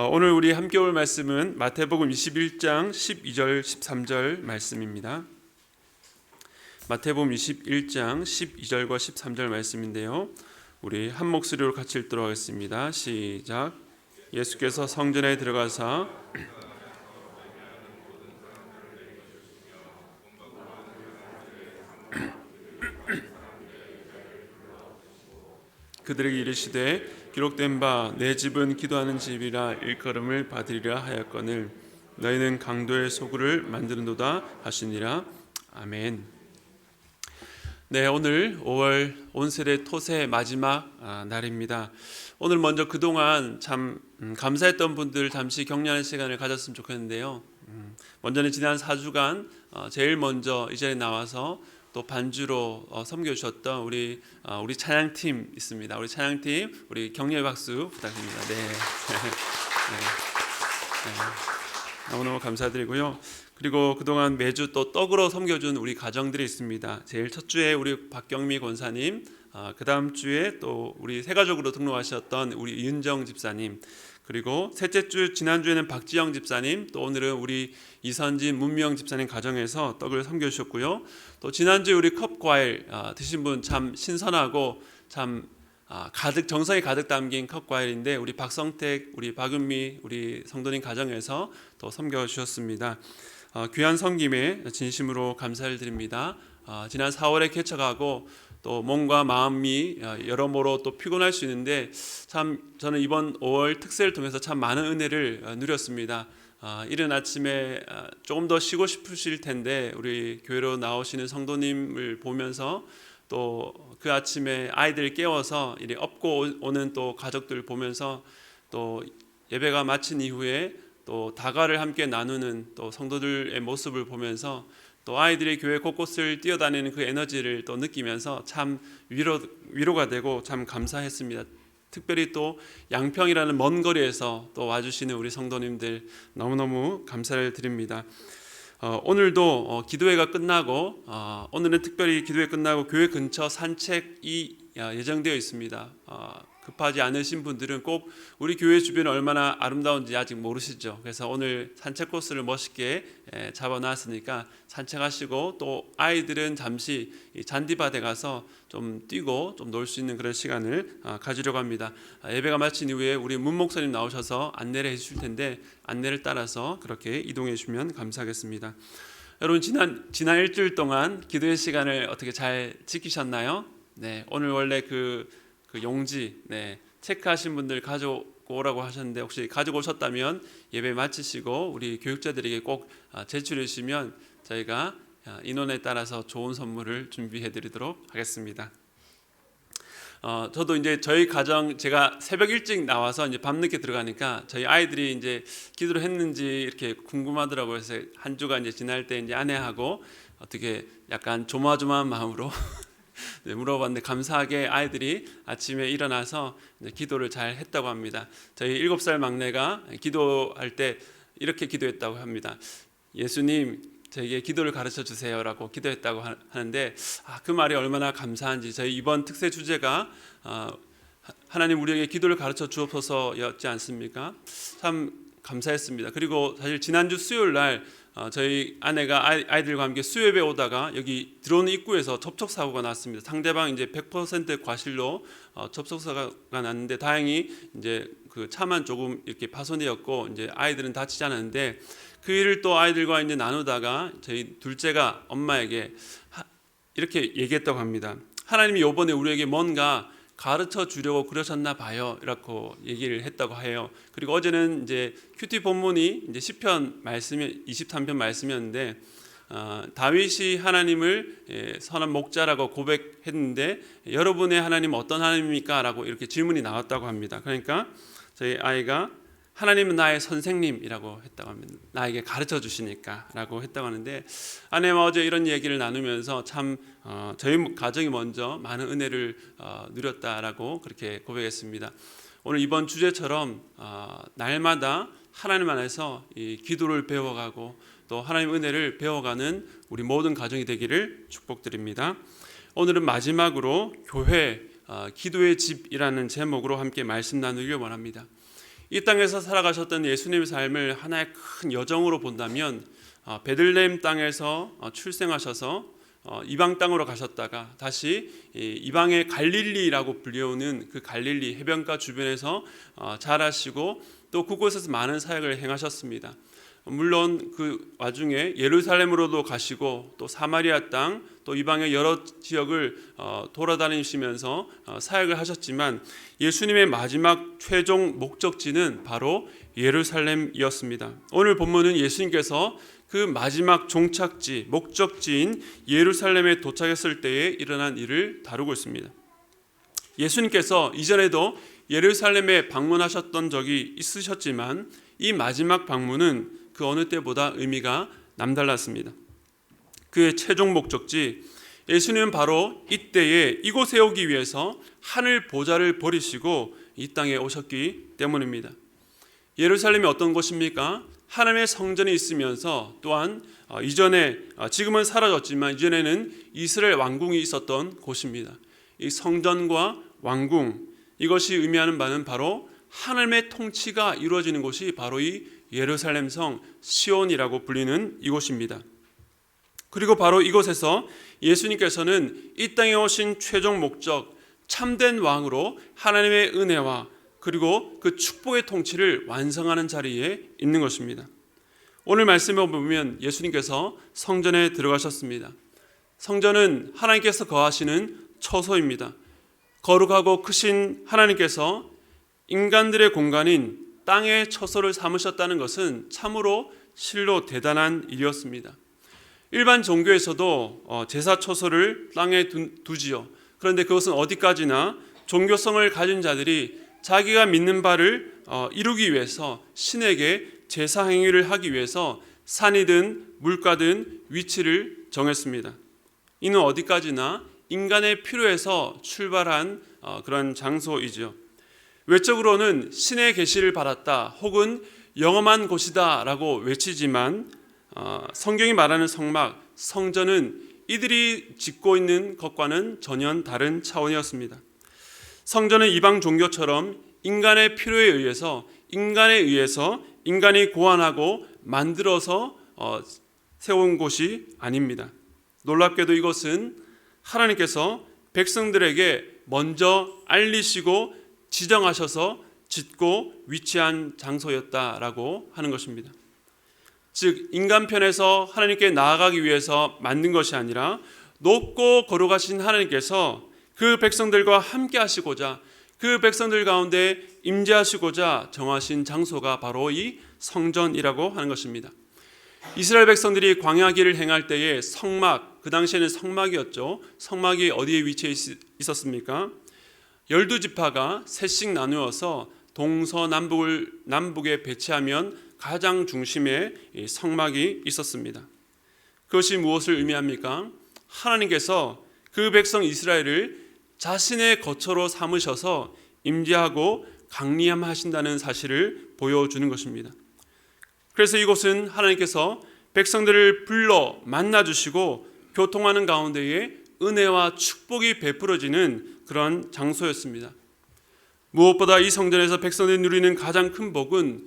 어, 오늘 우리 함께 올 말씀은 마태복음 21장 12절 13절 말씀입니다. 마태복음 21장 12절과 13절 말씀인데요. 우리 한 목소리로 같이 읽도록 하겠습니다. 시작. 예수께서 성전에 들어가사 그들에게 이르시되 기록된 바 내 집은 기도하는 집이라 일컬음을 받으리라 하였거늘 너희는 강도의 소굴을 만드는도다 하시니라 아멘. 네 오늘 5월 온세대 토세 마지막 아, 날입니다. 오늘 먼저 그동안 참 음, 감사했던 분들 잠시 격려하는 시간을 가졌으면 좋겠는데요. 음, 먼저는 지난 4주간 어, 제일 먼저 이 자리에 나와서 또 반주로 어, 섬겨주셨던 우리 어, 우리 찬양팀 있습니다. 우리 찬양팀 우리 격려의 박수 부탁드립니다. 네. 네. 네. 너무너무 감사드리고요. 그리고 그동안 매주 또 떡으로 섬겨준 우리 가정들이 있습니다. 제일 첫 주에 우리 박경미 권사님, 어, 그 다음 주에 또 우리 세가족으로 등록하셨던 우리 이은정 집사님, 그리고 셋째 주 지난 주에는 박지영 집사님, 또 오늘은 우리 이선진 문명 집사님 가정에서 떡을 섬겨주셨고요. 또 지난주에 우리 컵 과일 아, 드신 분 참 신선하고 참 아, 가득 정성이 가득 담긴 컵 과일인데 우리 박성택, 우리 박은미, 우리 성도님 가정에서 또 섬겨 주셨습니다. 어, 귀한 섬김에 진심으로 감사를 드립니다. 어, 지난 4월에 개척하고 또 몸과 마음이 어, 여러모로 또 피곤할 수 있는데 참 저는 이번 5월 특세를 통해서 참 많은 은혜를 어, 누렸습니다. 아, 이른 아침에 아, 조금 더 쉬고 싶으실 텐데 우리 교회로 나오시는 성도님을 보면서 또 그 아침에 아이들 깨워서 이리 업고 오는 또 가족들 보면서 또 예배가 마친 이후에 또 다가를 함께 나누는 또 성도들의 모습을 보면서 또 아이들이 교회 곳곳을 뛰어다니는 그 에너지를 또 느끼면서 참 위로 위로가 되고 참 감사했습니다. 특별히 또 양평이라는 먼 거리에서 또 와주시는 우리 성도님들 너무너무 감사를 드립니다. 어, 오늘도 어, 기도회가 끝나고 어, 오늘은 특별히 기도회 끝나고 교회 근처 산책이 어, 예정되어 있습니다. 어, 급하지 않으신 분들은 꼭 우리 교회 주변이 얼마나 아름다운지 아직 모르시죠. 그래서 오늘 산책 코스를 멋있게 에, 잡아놨으니까 산책하시고 또 아이들은 잠시 이 잔디밭에 가서 좀 뛰고 좀 놀 수 있는 그런 시간을 아, 가지려고 합니다. 아, 예배가 마친 이후에 우리 문 목사님 나오셔서 안내를 해주실 텐데 안내를 따라서 그렇게 이동해 주시면 감사하겠습니다. 여러분 지난 지난 일주일 동안 기도의 시간을 어떻게 잘 지키셨나요? 네 오늘 원래 그, 그 용지 네 체크하신 분들 가져오고 오라고 하셨는데 혹시 가지고 오셨다면 예배 마치시고 우리 교육자들에게 꼭 아, 제출해 주시면 저희가 아, 인원에 따라서 좋은 선물을 준비해 드리도록 하겠습니다. 어, 저도 이제 저희 가정 제가 새벽 일찍 나와서 이제 밤늦게 들어가니까 저희 아이들이 이제 기도를 했는지 이렇게 궁금하더라고요. 그래서 한 주가 이제 지날 때 이제 아내하고 어떻게 약간 조마조마한 마음으로 네, 물어봤는데 감사하게 아이들이 아침에 일어나서 기도를 잘 했다고 합니다. 저희 일곱 살 막내가 기도할 때 이렇게 기도했다고 합니다. 예수님 저에게 기도를 가르쳐 주세요라고 기도했다고 하- 하는데 아, 그 말이 얼마나 감사한지 저희 이번 특세 주제가 아, 하- 하나님 우리에게 기도를 가르쳐 주옵소서였지 않습니까? 참 감사했습니다. 그리고 사실 지난주 수요일 날 어, 저희 아내가 아이, 아이들과 함께 수협에 오다가 여기 들어오는 입구에서 접촉 사고가 났습니다. 상대방 이제 100% 과실로 어, 접촉 사고가 났는데 다행히 이제 그 차만 조금 이렇게 파손되었고 이제 아이들은 다치지 않았는데 그 일을 또 아이들과 이제 나누다가 저희 둘째가 엄마에게 하- 이렇게 얘기했다고 합니다. 하나님이 이번에 우리에게 뭔가 가르쳐 주려고 그러셨나 봐요. 이렇게 얘기를 했다고 해요. 그리고 어제는 이제 큐티 본문이 이제 시편 말씀이 23편 말씀이었는데 어, 다윗이 하나님을 예, 선한 목자라고 고백했는데 여러분의 하나님 은 어떤 하나님입니까?라고 이렇게 질문이 나왔다고 합니다. 그러니까 저희 아이가 하나님은 나의 선생님이라고 했다고 합니다. 나에게 가르쳐 주시니까라고 했다고 하는데 아내와 어제 이런 얘기를 나누면서 참 어, 저희 가정이 먼저 많은 은혜를 어, 누렸다라고 그렇게 고백했습니다. 오늘 이번 주제처럼 어, 날마다 하나님 안에서 이 기도를 배워가고 또 하나님 은혜를 배워가는 우리 모든 가정이 되기를 축복드립니다. 오늘은 마지막으로 교회 어, 기도의 집이라는 제목으로 함께 말씀 나누길 원합니다. 이 땅에서 살아가셨던 예수님의 삶을 하나의 큰 여정으로 본다면 어, 베들레헴 땅에서 어, 출생하셔서 어, 이방 땅으로 가셨다가 다시 이 이방의 갈릴리라고 불리우는 그 갈릴리 해변가 주변에서 어, 자라시고 또 그곳에서 많은 사역을 행하셨습니다. 물론 그 와중에 예루살렘으로도 가시고 또 사마리아 땅 또 이방의 여러 지역을 어, 돌아다니시면서 어, 사역을 하셨지만 예수님의 마지막 최종 목적지는 바로 예루살렘이었습니다. 오늘 본문은 예수님께서 그 마지막 종착지 목적지인 예루살렘에 도착했을 때에 일어난 일을 다루고 있습니다. 예수님께서 이전에도 예루살렘에 방문하셨던 적이 있으셨지만 이 마지막 방문은 그 어느 때보다 의미가 남달랐습니다. 그의 최종 목적지 예수님은 바로 이때에 이곳에 오기 위해서 하늘 보좌를 버리시고 이 땅에 오셨기 때문입니다. 예루살렘이 어떤 곳입니까? 하나님의 성전이 있으면서 또한 어, 이전에 어, 지금은 사라졌지만 이전에는 이스라엘 왕궁이 있었던 곳입니다. 이 성전과 왕궁 이것이 의미하는 바는 바로 하나님의 통치가 이루어지는 곳이 바로 이 예루살렘 성 시온이라고 불리는 이곳입니다. 그리고 바로 이곳에서 예수님께서는 이 땅에 오신 최종 목적 참된 왕으로 하나님의 은혜와 그리고 그 축복의 통치를 완성하는 자리에 있는 것입니다. 오늘 말씀에 보면 예수님께서 성전에 들어가셨습니다. 성전은 하나님께서 거하시는 처소입니다. 거룩하고 크신 하나님께서 인간들의 공간인 땅의 처소를 삼으셨다는 것은 참으로 실로 대단한 일이었습니다. 일반 종교에서도 어, 제사 처소를 땅에 두지요. 그런데 그것은 어디까지나 종교성을 가진 자들이 자기가 믿는 바를 어, 이루기 위해서 신에게 제사 행위를 하기 위해서 산이든 물가든 위치를 정했습니다. 이는 어디까지나 인간의 필요에서 출발한 어, 그런 장소이지요. 외적으로는 신의 계시를 받았다 혹은 영험한 곳이다라고 외치지만 어, 성경이 말하는 성막 성전은 이들이 짓고 있는 것과는 전혀 다른 차원이었습니다. 성전은 이방 종교처럼 인간의 필요에 의해서 인간에 의해서 인간이 고안하고 만들어서 어, 세운 곳이 아닙니다. 놀랍게도 이것은 하나님께서 백성들에게 먼저 알리시고 지정하셔서 짓고 위치한 장소였다라고 하는 것입니다. 즉 인간편에서 하나님께 나아가기 위해서 만든 것이 아니라 높고 거룩하신 하나님께서 그 백성들과 함께 하시고자 그 백성들 가운데 임재하시고자 정하신 장소가 바로 이 성전이라고 하는 것입니다. 이스라엘 백성들이 광야 길을 행할 때에 성막 그 당시에는 성막이었죠. 성막이 어디에 위치해 있었습니까? 열두 지파가 셋씩 나누어서 동서남북을 남북에 배치하면 가장 중심에 성막이 있었습니다. 그것이 무엇을 의미합니까? 하나님께서 그 백성 이스라엘을 자신의 거처로 삼으셔서 임재하고 강리함하신다는 사실을 보여주는 것입니다. 그래서 이곳은 하나님께서 백성들을 불러 만나 주시고 교통하는 가운데에 은혜와 축복이 베풀어지는 그런 장소였습니다. 무엇보다 이 성전에서 백성들이 누리는 가장 큰 복은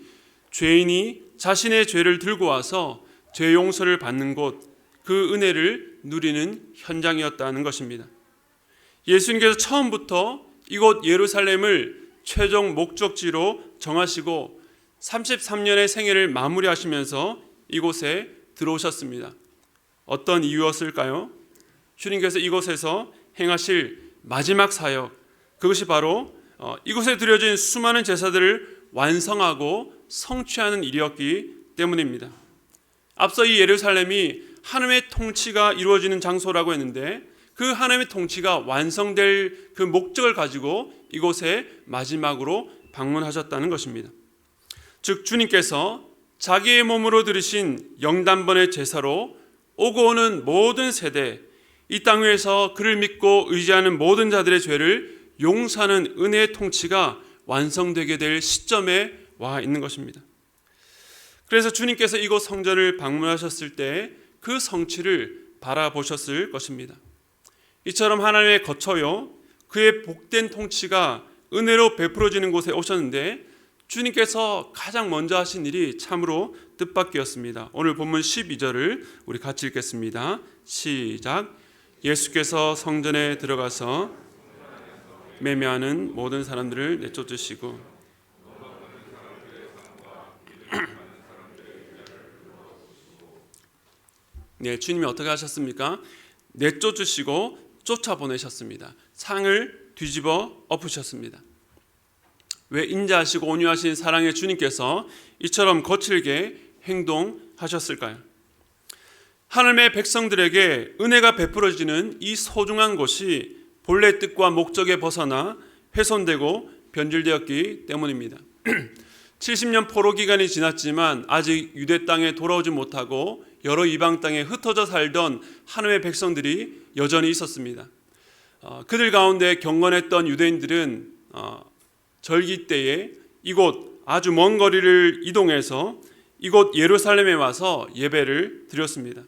죄인이 자신의 죄를 들고 와서 죄 용서를 받는 곳, 그 은혜를 누리는 현장이었다는 것입니다. 예수님께서 처음부터 이곳 예루살렘을 최종 목적지로 정하시고 33년의 생애를 마무리하시면서 이곳에 들어오셨습니다. 어떤 이유였을까요? 주님께서 이곳에서 행하실 마지막 사역, 그것이 바로 어, 이곳에 드려진 수많은 제사들을 완성하고 성취하는 일이었기 때문입니다. 앞서 이 예루살렘이 하나님의 통치가 이루어지는 장소라고 했는데 그 하나님의 통치가 완성될 그 목적을 가지고 이곳에 마지막으로 방문하셨다는 것입니다. 즉 주님께서 자기의 몸으로 들으신 영단번의 제사로 오고 오는 모든 세대 이 땅 위에서 그를 믿고 의지하는 모든 자들의 죄를 용서하는 은혜의 통치가 완성되게 될 시점에 와 있는 것입니다. 그래서 주님께서 이곳 성전을 방문하셨을 때 그 성취를 바라보셨을 것입니다. 이처럼 하나님의 거처요 그의 복된 통치가 은혜로 베풀어지는 곳에 오셨는데 주님께서 가장 먼저 하신 일이 참으로 뜻밖이었습니다. 오늘 본문 12절을 우리 같이 읽겠습니다. 시작. 예수께서 성전에 들어가서 매매하는 모든 사람들을 내쫓으시고 네, 주님이 어떻게 하셨습니까? 내쫓으시고 쫓아보내셨습니다. 상을 뒤집어 엎으셨습니다. 왜 인자하시고 온유하신 사랑의 주님께서 이처럼 거칠게 행동하셨을까요? 하나님의 백성들에게 은혜가 베풀어지는 이 소중한 곳이 본래 뜻과 목적에 벗어나 훼손되고 변질되었기 때문입니다. 70년 포로 기간이 지났지만 아직 유대 땅에 돌아오지 못하고 여러 이방 땅에 흩어져 살던 하나님의 백성들이 여전히 있었습니다. 어, 그들 가운데 경건했던 유대인들은 어, 절기 때에 이곳 아주 먼 거리를 이동해서 이곳 예루살렘에 와서 예배를 드렸습니다.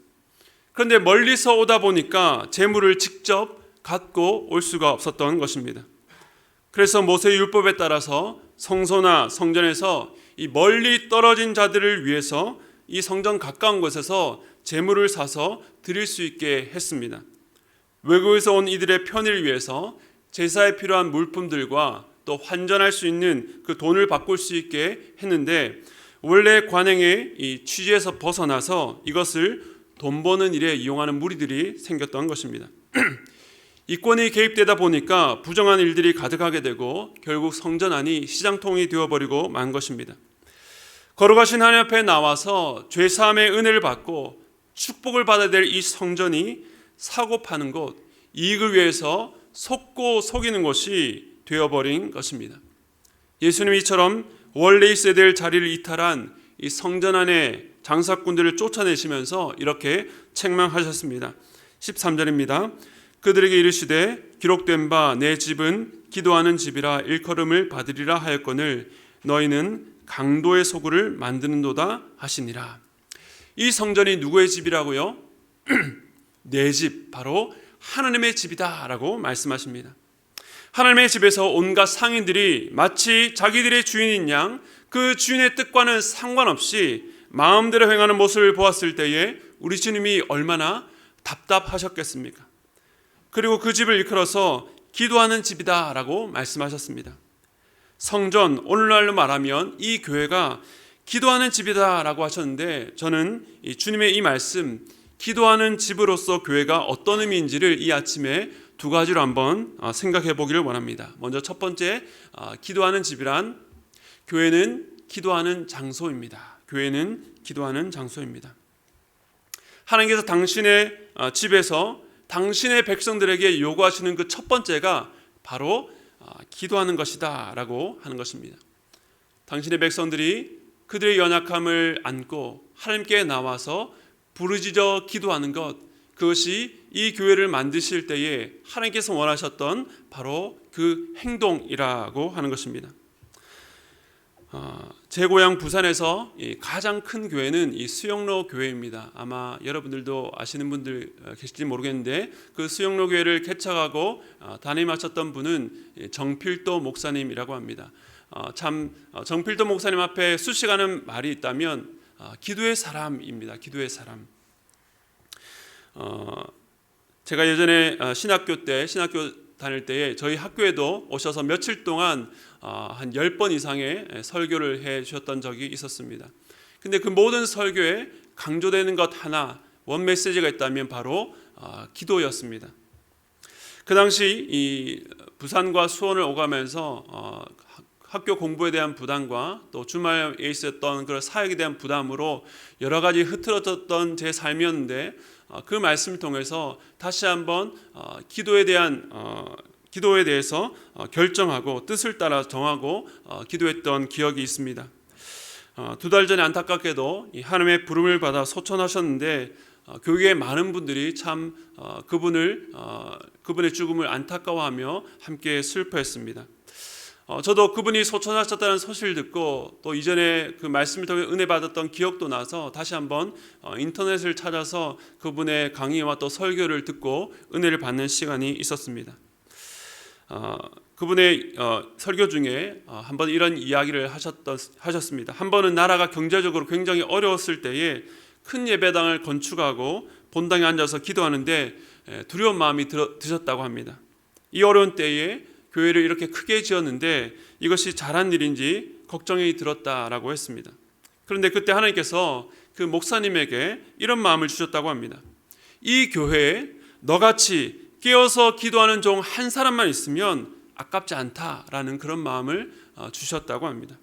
그런데 멀리서 오다 보니까 재물을 직접 갖고 올 수가 없었던 것입니다. 그래서 모세 율법에 따라서 성소나 성전에서 이 멀리 떨어진 자들을 위해서 이 성전 가까운 곳에서 재물을 사서 드릴 수 있게 했습니다. 외국에서 온 이들의 편의를 위해서 제사에 필요한 물품들과 또 환전할 수 있는 그 돈을 바꿀 수 있게 했는데 원래 관행의 이 취지에서 벗어나서 이것을 돈 버는 일에 이용하는 무리들이 생겼던 것입니다. 이권이 개입되다 보니까 부정한 일들이 가득하게 되고 결국 성전 안이 시장통이 되어버리고 만 것입니다. 거룩하신 하나님 앞에 나와서 죄 사함의 은혜를 받고 축복을 받아야 될 이 성전이 사고 파는 곳, 이익을 위해서 속고 속이는 것이 되어버린 것입니다. 예수님이 이처럼 원래 있어야 될 자리를 이탈한 이 성전 안에 장사꾼들을 쫓아내시면서 이렇게 책망하셨습니다. 13절입니다. 그들에게 이르시되 기록된 바 내 집은 기도하는 집이라 일컬음을 받으리라 하였거늘 너희는 강도의 소굴을 만드는도다 하시니라. 이 성전이 누구의 집이라고요? 내 집, 바로 하나님의 집이다라고 말씀하십니다. 하나님의 집에서 온갖 상인들이 마치 자기들의 주인인 양 그 주인의 뜻과는 상관없이 마음대로 행하는 모습을 보았을 때에 우리 주님이 얼마나 답답하셨겠습니까? 그리고 그 집을 일컬어서 기도하는 집이다라고 말씀하셨습니다. 성전 오늘날로 말하면 이 교회가 기도하는 집이다라고 하셨는데 저는 이 주님의 이 말씀 기도하는 집으로서 교회가 어떤 의미인지를 이 아침에 두 가지로 한번 아, 생각해 보기를 원합니다. 먼저 첫 번째 아, 기도하는 집이란 교회는 기도하는 장소입니다. 교회는 기도하는 장소입니다. 하나님께서 당신의 아, 집에서 당신의 백성들에게 요구하시는 그 첫 번째가 바로 기도하는 것이다라고 하는 것입니다. 당신의 백성들이 그들의 연약함을 안고 하나님께 나와서 부르짖어 기도하는 것 그것이 이 교회를 만드실 때에 하나님께서 원하셨던 바로 그 행동이라고 하는 것입니다. 어, 제 고향 부산에서 가장 큰 교회는 이 수영로 교회입니다. 아마 여러분들도 아시는 분들 어, 계실지 모르겠는데 그 수영로 교회를 개척하고 어, 담임하셨던 분은 정필도 목사님이라고 합니다. 참 정필도 목사님 앞에 수식하는 말이 있다면 기도의 사람입니다. 기도의 사람. 제가 예전에 신학교 때 신학교 다닐 때에 저희 학교에도 오셔서 며칠 동안 아, 한 10번 이상의 설교를 해 주셨던 적이 있었습니다. 근데 그 모든 설교에 강조되는 것 하나 원 메시지가 있다면 바로 아, 기도였습니다. 그 당시 이 부산과 수원을 오가면서 어, 학교 공부에 대한 부담과 또 주말에 있었던 그런 사역에 대한 부담으로 여러 가지 흐트러졌던 제 삶이었는데 어, 그 말씀을 통해서 다시 한번 어, 기도에 대한 기도에 대해서 어, 결정하고 뜻을 따라 정하고 어, 기도했던 기억이 있습니다. 어, 두달 전에 안타깝게도 하나님의 부름을 받아 소천하셨는데 교회에 많은 분들이 참 그분을 그분의 죽음을 안타까워하며 함께 슬퍼했습니다. 저도 그분이 소천하셨다는 소식을 듣고 또 이전에 그 말씀을 통해 은혜 받았던 기억도 나서 다시 한번 인터넷을 찾아서 그분의 강의와 또 설교를 듣고 은혜를 받는 시간이 있었습니다. 어, 그분의 어, 설교 중에 어, 한번 이런 이야기를 하셨던, 하셨습니다. 한 번은 나라가 경제적으로 굉장히 어려웠을 때에 큰 예배당을 건축하고 본당에 앉아서 기도하는데 에, 두려운 마음이 들어, 드셨다고 합니다. 이 어려운 때에 교회를 이렇게 크게 지었는데 이것이 잘한 일인지 걱정이 들었다라고 했습니다. 그런데 그때 하나님께서 그 목사님에게 이런 마음을 주셨다고 합니다. 이 교회에 너같이 깨어서 기도하는 종 한 사람만 있으면 아깝지 않다라는 그런 마음을 어, 주셨다고 합니다.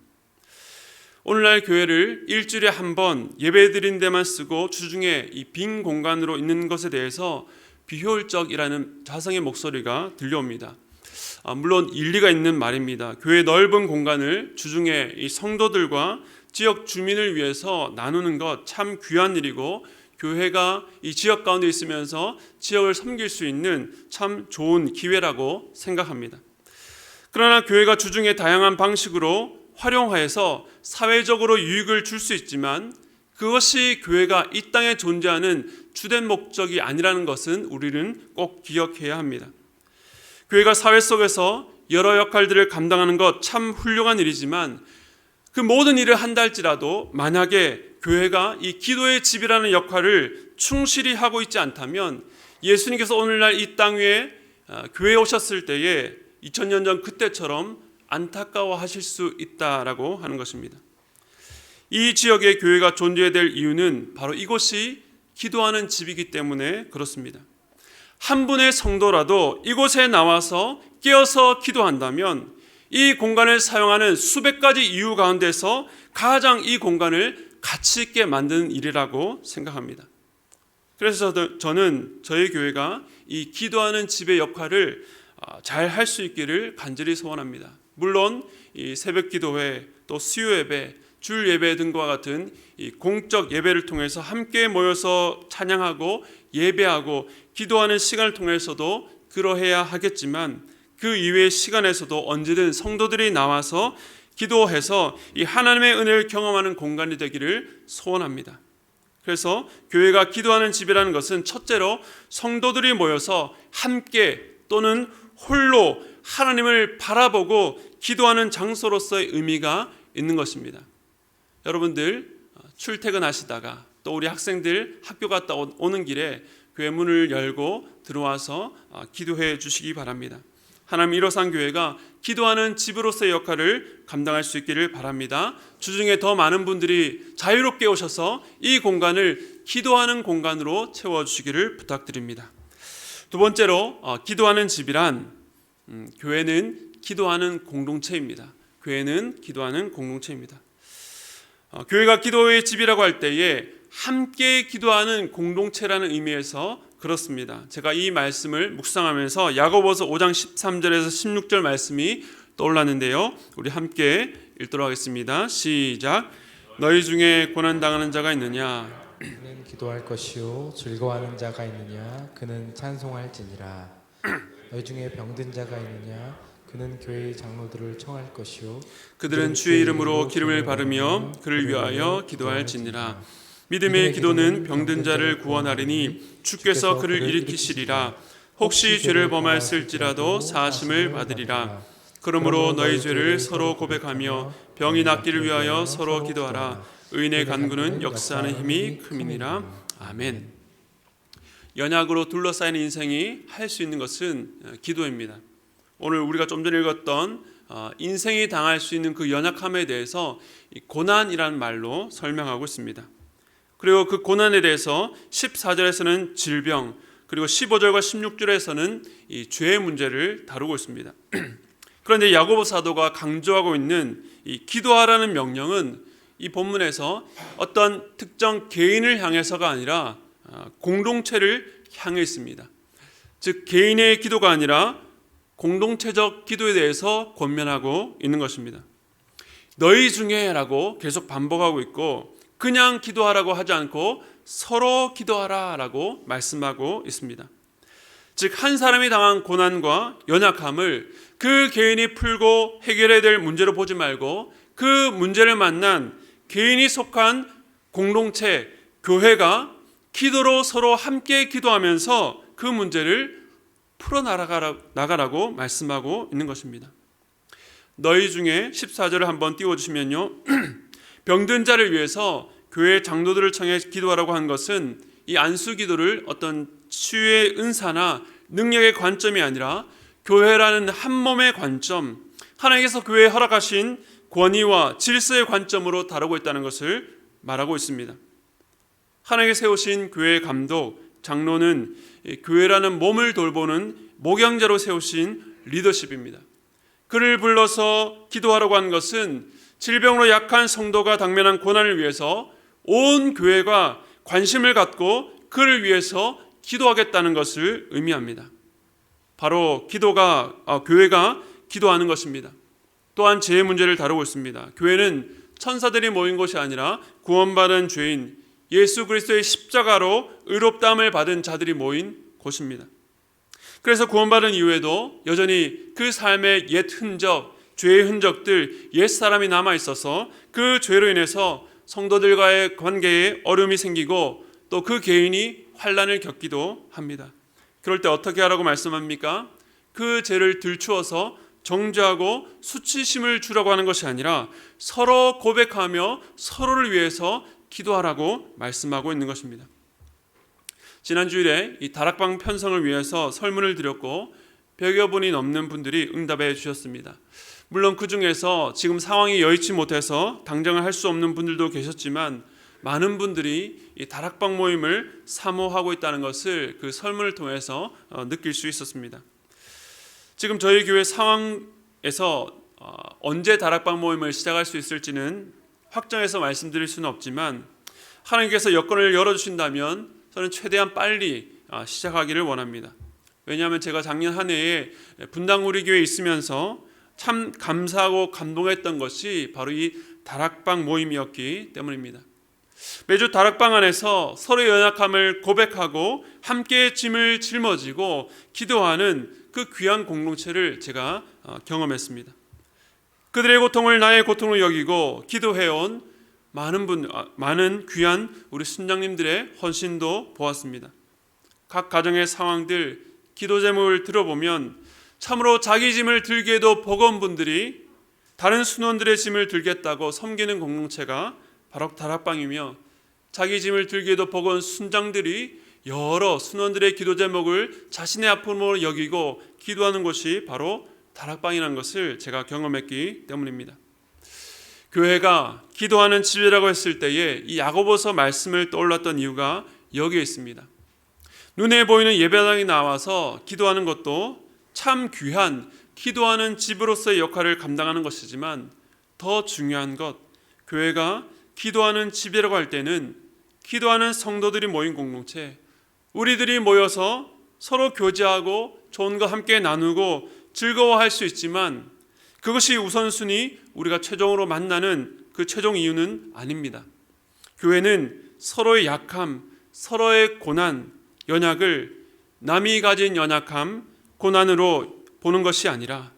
오늘날 교회를 일주일에 한 번 예배 드린 데만 쓰고 주중에 이 빈 공간으로 있는 것에 대해서 비효율적이라는 자성의 목소리가 들려옵니다. 아, 물론 일리가 있는 말입니다. 교회 넓은 공간을 주중에 이 성도들과 지역 주민을 위해서 나누는 것 참 귀한 일이고 교회가 이 지역 가운데 있으면서 지역을 섬길 수 있는 참 좋은 기회라고 생각합니다. 그러나 교회가 주중에 다양한 방식으로 활용하여서 사회적으로 유익을 줄 수 있지만 그것이 교회가 이 땅에 존재하는 주된 목적이 아니라는 것은 우리는 꼭 기억해야 합니다. 교회가 사회 속에서 여러 역할들을 감당하는 것 참 훌륭한 일이지만 그 모든 일을 한다 할지라도 만약에 교회가 이 기도의 집이라는 역할을 충실히 하고 있지 않다면 예수님께서 오늘날 이 땅 위에 아, 교회에 오셨을 때에 2000년 전 그때처럼 안타까워하실 수 있다라고 하는 것입니다. 이 지역의 교회가 존재해야 될 이유는 바로 이곳이 기도하는 집이기 때문에 그렇습니다. 한 분의 성도라도 이곳에 나와서 깨어서 기도한다면 이 공간을 사용하는 수백 가지 이유 가운데서 가장 이 공간을 가치 있게 만드는 일이라고 생각합니다. 그래서 저는 저희 교회가 이 기도하는 집의 역할을 아, 잘할 수 있기를 간절히 소원합니다. 물론 이 새벽 기도회 또 수요 예배, 줄 예배 등과 같은 이 공적 예배를 통해서 함께 모여서 찬양하고 예배하고 기도하는 시간을 통해서도 그러해야 하겠지만 그 이외의 시간에서도 언제든 성도들이 나와서 기도해서 이 하나님의 은혜를 경험하는 공간이 되기를 소원합니다. 그래서 교회가 기도하는 집이라는 것은 첫째로 성도들이 모여서 함께 또는 홀로 하나님을 바라보고 기도하는 장소로서의 의미가 있는 것입니다. 여러분들 어, 출퇴근하시다가 또 우리 학생들 학교 갔다 오는 길에 교회 문을 열고 들어와서 어, 기도해 주시기 바랍니다. 하나님 일호상 교회가 기도하는 집으로서의 역할을 감당할 수 있기를 바랍니다. 주중에 더 많은 분들이 자유롭게 오셔서 이 공간을 기도하는 공간으로 채워 주시기를 부탁드립니다. 두 번째로 어, 기도하는 집이란 음, 교회는 기도하는 공동체입니다. 교회는 기도하는 공동체입니다. 어, 교회가 기도의 집이라고 할 때에 함께 기도하는 공동체라는 의미에서 그렇습니다. 제가 이 말씀을 묵상하면서 야고보서 5장 13절에서 16절 말씀이 떠올랐는데요. 우리 함께 읽도록 하겠습니다. 시작. 너희 중에 고난 당하는 자가 있느냐? 그는 기도할 것이요 즐거워하는 자가 있느냐 그는 찬송할지니라 너희 중에 병든 자가 있느냐 그는 교회의 장로들을 청할 것이요 그들은 주의 이름으로 기름을 바르며 그를 위하여 기도할지니라. 믿음의 기도는 병든 자를 구원하리니 주께서 그를 일으키시리라. 혹시 죄를 범하였을지라도 사하심을 받으리라. 그러므로 너희 죄를 서로 고백하며 병이 낫기를 위하여 서로 기도하라. 의인의 간구는 역사하는 힘이 큼이니라. 아멘. 연약으로 둘러싸인 인생이 할 수 있는 것은 어, 기도입니다. 오늘 우리가 좀 전에 읽었던 어, 인생이 당할 수 있는 그 연약함에 대해서 고난이라는 말로 설명하고 있습니다. 그리고 그 고난에 대해서 14절에서는 질병, 그리고 15절과 16절에서는 이 죄의 문제를 다루고 있습니다. 그런데 야고보 사도가 강조하고 있는 이 기도하라는 명령은 이 본문에서 어떤 특정 개인을 향해서가 아니라 아, 공동체를 향해 있습니다. 즉 개인의 기도가 아니라 공동체적 기도에 대해서 권면하고 있는 것입니다. 너희 중에라고 계속 반복하고 있고 그냥 기도하라고 하지 않고 서로 기도하라라고 말씀하고 있습니다. 즉 한 사람이 당한 고난과 연약함을 그 개인이 풀고 해결해야 될 문제로 보지 말고 그 문제를 만난 개인이 속한 공동체 교회가 기도로 서로 함께 기도하면서 그 문제를 풀어 나가라, 나가라고 말씀하고 있는 것입니다. 너희 중에 14절을 한번 띄워 주시면요. 병든 자를 위해서 교회 장로들을 청해 기도하라고 한 것은 이 안수 기도를 어떤 치유의 은사나 능력의 관점이 아니라 교회라는 한 몸의 관점, 하나님께서 교회에 허락하신 권위와 질서의 관점으로 다루고 있다는 것을 말하고 있습니다. 하나님께 세우신 교회의 감독, 장로는 이 교회라는 몸을 돌보는 목양자로 세우신 리더십입니다. 그를 불러서 기도하라고 한 것은 질병으로 약한 성도가 당면한 고난을 위해서 온 교회가 관심을 갖고 그를 위해서 기도하겠다는 것을 의미합니다. 바로 기도가 아, 교회가 기도하는 것입니다. 또한 죄의 문제를 다루고 있습니다. 교회는 천사들이 모인 것이 아니라 구원받은 죄인 예수 그리스도의 십자가로 의롭다함을 받은 자들이 모인 곳입니다. 그래서 구원받은 이후에도 여전히 그 삶의 옛 흔적, 죄의 흔적들, 옛 사람이 남아 있어서 그 죄로 인해서 성도들과의 관계에 어려움이 생기고 또 그 개인이 환란을 겪기도 합니다. 그럴 때 어떻게 하라고 말씀합니까? 그 죄를 들추어서 정죄하고 수치심을 주라고 하는 것이 아니라 서로 고백하며 서로를 위해서 기도하라고 말씀하고 있는 것입니다. 지난 주일에 이 다락방 편성을 위해서 설문을 드렸고 100여 분이 넘는 분들이 응답해 주셨습니다. 물론 그 중에서 지금 상황이 여의치 못해서 당장을 할 수 없는 분들도 계셨지만 많은 분들이 이 다락방 모임을 사모하고 있다는 것을 그 설문을 통해서 어, 느낄 수 있었습니다. 지금 저희 교회 상황에서 어, 언제 다락방 모임을 시작할 수 있을지는 확정해서 말씀드릴 수는 없지만 하나님께서 여건을 열어주신다면 저는 최대한 빨리 아, 시작하기를 원합니다. 왜냐하면 제가 작년 한 해에 분당 우리 교회에 있으면서 참 감사하고 감동했던 것이 바로 이 다락방 모임이었기 때문입니다. 매주 다락방 안에서 서로의 연약함을 고백하고 함께 짐을 짊어지고 기도하는 그 귀한 공동체를 제가 어, 경험했습니다. 그들의 고통을 나의 고통으로 여기고 기도해온 많은 분, 아, 많은 귀한 우리 순장님들의 헌신도 보았습니다. 각 가정의 상황들, 기도 제목을 들어보면 참으로 자기 짐을 들기에도 버거운 분들이 다른 순원들의 짐을 들겠다고 섬기는 공동체가 바로 다락방이며 자기 짐을 들기에도 버거운 순장들이 여러 순원들의 기도 제목을 자신의 아픔으로 여기고 기도하는 곳이 바로 다락방이라는 것을 제가 경험했기 때문입니다. 교회가 기도하는 집이라고 했을 때에 이 야고보서 말씀을 떠올랐던 이유가 여기에 있습니다. 눈에 보이는 예배당에 나와서 기도하는 것도 참 귀한 기도하는 집으로서의 역할을 감당하는 것이지만 더 중요한 것 교회가 기도하는 집이라고 할 때는 기도하는 성도들이 모인 공동체 우리들이 모여서 서로 교제하고 좋은 거 함께 나누고 즐거워할 수 있지만 그것이 우선순위 우리가 최종으로 만나는 그 최종 이유는 아닙니다. 교회는 서로의 약함, 서로의 고난, 연약을 남이 가진 연약함, 고난으로 보는 것이 아니라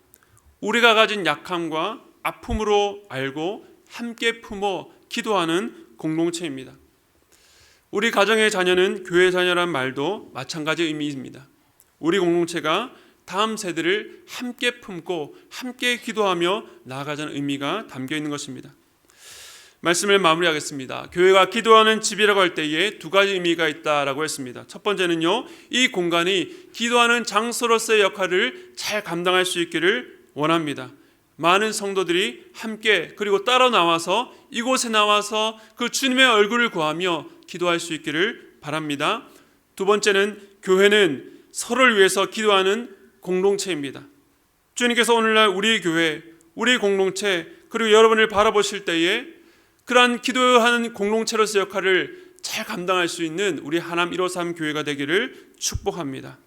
우리가 가진 약함과 아픔으로 알고 함께 품어 기도하는 공동체입니다. 우리 가정의 자녀는 교회 자녀란 말도 마찬가지 의미입니다. 우리 공동체가 다음 세대를 함께 품고 함께 기도하며 나아가자는 의미가 담겨 있는 것입니다. 말씀을 마무리하겠습니다. 교회가 기도하는 집이라고 할 때에 두 가지 의미가 있다라고 했습니다. 첫 번째는요, 이 공간이 기도하는 장소로서의 역할을 잘 감당할 수 있기를 원합니다. 많은 성도들이 함께 그리고 따로 나와서 이곳에 나와서 그 주님의 얼굴을 구하며 기도할 수 있기를 바랍니다. 두 번째는 교회는 서로를 위해서 기도하는 공동체입니다. 주님께서 오늘날 우리 교회, 우리 공동체 그리고 여러분을 바라보실 때에 그러한 기도하는 공동체로서 역할을 잘 감당할 수 있는 우리 하남 153 교회가 되기를 축복합니다.